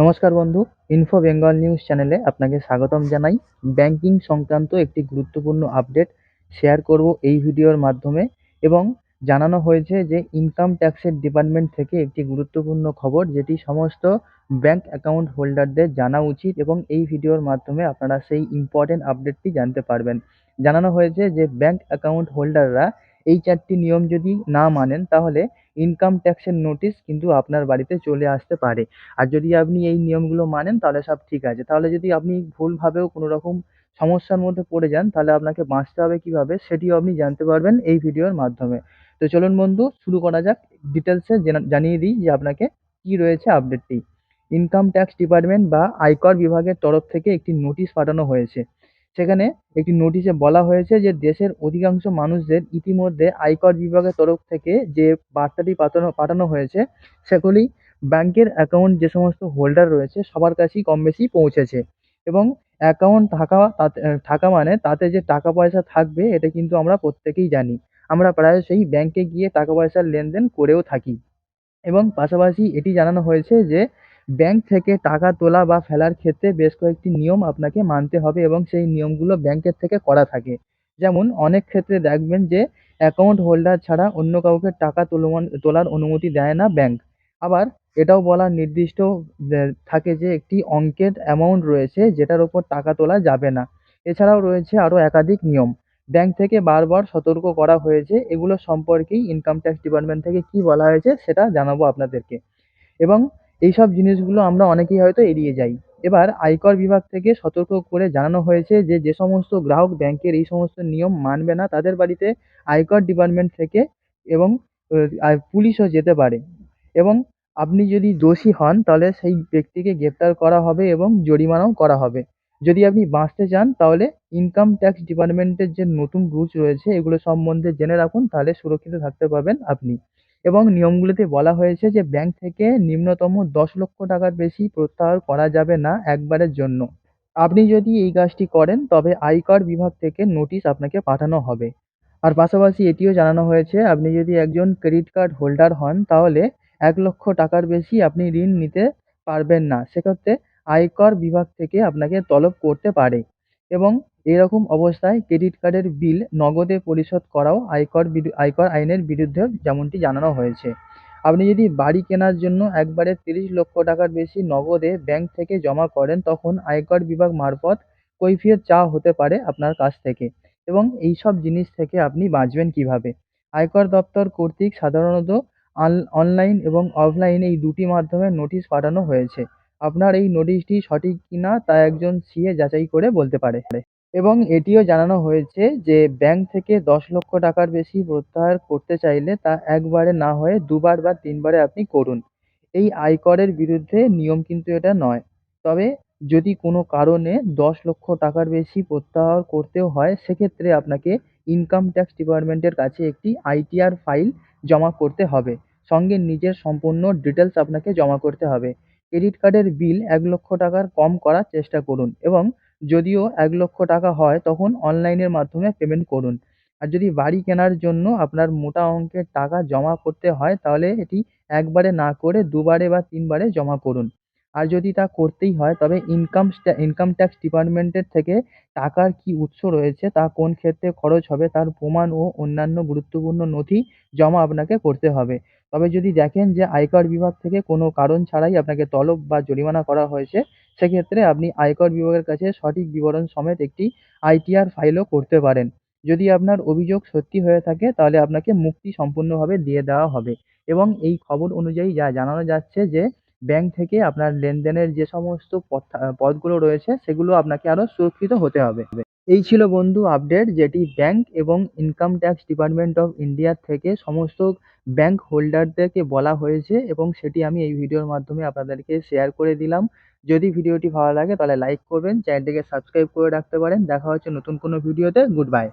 নমস্কার বন্ধু info Bengal news চ্যানেলে আপনাকে স্বাগতম জানাই। ব্যাংকিং সংক্রান্ত একটি গুরুত্বপূর্ণ আপডেট শেয়ার করব এই ভিডিওর মাধ্যমে এবং জানানো হয়েছে যে ইনকাম ট্যাক্সের ডিপার্টমেন্ট থেকে একটি গুরুত্বপূর্ণ খবর যেটি সমস্ত ব্যাংক অ্যাকাউন্ট হোল্ডারদের জানা উচিত এবং এই ভিডিওর মাধ্যমে আপনারা সেই ইম্পর্টেন্ট আপডেটটি জানতে পারবেন। জানানো হয়েছে যে ব্যাংক অ্যাকাউন্ট হোল্ডাররা এই চারটি নিয়ম যদি না মানেন, তাহলে ইনকাম ট্যাক্সের নোটিশ কিন্তু আপনার বাড়িতে চলে আসতে পারে। আর যদি আপনি এই নিয়মগুলো মানেন, তাহলে সব ঠিক আছে। তাহলে যদি আপনি ভুলভাবেও কোনো রকম সমস্যার মধ্যে পড়ে যান, তাহলে আপনাকে বাঁচতে হবে কীভাবে, সেটিও আপনি জানতে পারবেন এই ভিডিওর মাধ্যমে। তো চলুন বন্ধু, শুরু করা যাক। ডিটেলসে জানিয়ে দিই যে আপনাকে কী রয়েছে আপডেটটি ইনকাম ট্যাক্স ডিপার্টমেন্ট বা আয়কর বিভাগের তরফ থেকে একটি নোটিশ পাঠানো হয়েছে। সেখানে একটি নোটিশে বলা হয়েছে যে দেশের অধিকাংশ মানুষদের ইতিমধ্যে আয়কর বিভাগের তরফ থেকে যে বার্তাটি পাঠানো পাঠানো হয়েছে, সেগুলি ব্যাংকের অ্যাকাউন্ট যে সমস্ত হোল্ডার রয়েছে, সবার কাছেই কম বেশি পৌঁছেছে। এবং অ্যাকাউন্ট থাকা, তাতে, থাকা মানে তাতে যে টাকা পয়সা থাকবে, এটা কিন্তু আমরা প্রত্যেকেই জানি। আমরা প্রায়শই ব্যাংকে গিয়ে টাকা পয়সার লেনদেন করেও থাকি। এবং পাশাপাশি এটি জানানো হয়েছে যে ব্যাংক থেকে টাকা তোলা বা ফেলার ক্ষেত্রে বেশ কয়েকটি নিয়ম আপনাকে মানতে হবে এবং সেই নিয়মগুলো ব্যাংকের থেকে করা থাকে। যেমন, অনেক ক্ষেত্রে দেখবেন যে অ্যাকাউন্ট হোল্ডার ছাড়া অন্য কাউকে টাকা তোলার অনুমতি দেয় না ব্যাংক। আবার এটাও বলা নির্দিষ্ট থাকে যে, একটি অঙ্কের অ্যামাউন্ট রয়েছে যেটার ওপর টাকা তোলা যাবে না। এছাড়াও রয়েছে আরও একাধিক নিয়ম। ব্যাংক থেকে বারবার সতর্ক করা হয়েছে, এগুলো সম্পর্কেই ইনকাম ট্যাক্স ডিপার্টমেন্ট থেকে কী বলা হয়েছে সেটা জানাব আপনাদেরকে। এবং এই সব জিনিসগুলো আমরা অনেকেই হয়তো এড়িয়ে যাই। এবার আয়কর বিভাগ থেকে সতর্ক করে জানানো হয়েছে যে যে সমস্ত গ্রাহক ব্যাংকের এই সমস্ত নিয়ম মানবে না, তাদের বাড়িতে আয়কর ডিপার্টমেন্ট থেকে এবং পুলিশও যেতে পারে। এবং আপনি যদি দোষী হন, তাহলে সেই ব্যক্তিকে গ্রেপ্তার করা হবে এবং জরিমানাও করা হবে। যদি আপনি বাঁচতে চান, তাহলে ইনকাম ট্যাক্স ডিপার্টমেন্টের যে নতুন রুলস রয়েছে, এগুলো সম্বন্ধে জেনে রাখুন, তাহলে সুরক্ষিত থাকতে পারবেন আপনি। এবং নিয়মগুলোতে বলা হয়েছে যে ব্যাংক থেকে নিম্নতম দশ লক্ষ টাকার বেশি প্রত্যাহার করা যাবে না একবারের জন্য। আপনি যদি এই কাজটি করেন, তবে আয়কর বিভাগ থেকে নোটিশ আপনাকে পাঠানো হবে। আর পাশাপাশি এটিও জানানো হয়েছে, আপনি যদি একজন ক্রেডিট কার্ড হোল্ডার হন, তাহলে এক লক্ষ টাকার বেশি আপনি ঋণ নিতে পারবেন না। সেক্ষেত্রে আয়কর বিভাগ থেকে আপনাকে তলব করতে পারে। এবং এরকম অবস্থায় ক্রেডিট কার্ডের বিল নগদে পরিশোধ করাও আয়কর আয়কর আইনের বিরুদ্ধে যেমনটি জানানো হয়েছে। আপনি যদি বাড়ি কেনার জন্য একবারে তিরিশ লক্ষ টাকার বেশি নগদে ব্যাংক থেকে জমা করেন, তখন আয়কর বিভাগ মারফত কৈফিয়ত চাওয়া হতে পারে আপনার কাছ থেকে এবং এই সব জিনিস থেকে আপনি বাঁচবেন কীভাবে? আয়কর দপ্তর কর্তৃক সাধারণত অনলাইন এবং অফলাইন এই দুটি মাধ্যমে নোটিশ পাঠানো হয়েছে। আপনার এই নোটিশটি সঠিক কিনা তা একজন সিএ যাচাই করে বলতে পারে। এবং এটিও জানানো হয়েছে যে, ব্যাংক থেকে দশ লক্ষ টাকার বেশি প্রত্যাহার করতে চাইলে তা একবারে না হয়ে দুবার বা তিনবারে আপনি করুন। এই আয়করের বিরুদ্ধে নিয়ম কিন্তু এটা নয়। তবে যদি কোনো কারণে দশ লক্ষ টাকার বেশি প্রত্যাহার করতেও হয়, সেক্ষেত্রে আপনাকে ইনকাম ট্যাক্স ডিপার্টমেন্টের কাছে একটি আইটিআর ফাইল জমা করতে হবে। সঙ্গে নিজের সম্পূর্ণ ডিটেলস আপনাকে জমা করতে হবে। ক্রেডিট কার্ডের বিল এক লক্ষ টাকার কম করার চেষ্টা করুন এবং যদিও এক লক্ষ টাকা হয়, তখন অনলাইনের মাধ্যমে পেমেন্ট করুন। আর যদি বাড়ি কেনার জন্য আপনার মোটা অঙ্কের টাকা জমা করতে হয়, তাহলে এটি একবারে না করে দুবারে বা তিনবারে জমা করুন। আর যদি তা করতেই হয়, তবে ইনকাম ইনকাম ট্যাক্স ডিপার্টমেন্টের থেকে টাকার কী উৎস রয়েছে, তা কোন ক্ষেত্রে খরচ হবে, তার প্রমাণ ও অন্যান্য গুরুত্বপূর্ণ নথি জমা আপনাকে করতে হবে। তবে যদি দেখেন যে আয়কর বিভাগ থেকে কোনো কারণ ছাড়াই আপনাকে তলব বা জরিমানা করা হয়েছে, সেক্ষেত্রে আপনি আয়কর বিভাগের কাছে সঠিক বিবরণ সমেত একটি আইটিআর ফাইলও করতে পারেন। যদি আপনার অভিযোগ সত্যি হয়ে থাকে, তাহলে আপনাকে মুক্তি সম্পূর্ণভাবে দিয়ে দেওয়া হবে। এবং এই খবর অনুযায়ী যা জানানো যাচ্ছে যে ব্যাংক থেকে আপনার লেনদেনের যে সমস্ত পথগুলো রয়েছে, সেগুলো আপনাকে আরও সুরক্ষিত হতে হবে। এই ছিল বন্ধু আপডেট যেটি ব্যাংক এবং ইনকাম ট্যাক্স ডিপার্টমেন্ট অফ ইন্ডিয়ার থেকে সমস্ত ব্যাংক হোল্ডারদেরকে বলা হয়েছে এবং সেটি আমি এই ভিডিওর মাধ্যমে আপনাদেরকে শেয়ার করে দিলাম। যদি ভিডিওটি ভালো লাগে তাহলে লাইক করবেন চ্যানেলটিকে সাবস্ক্রাইব করে রাখতে পারেন। দেখা হচ্ছে নতুন কোনো ভিডিওতে। Good bye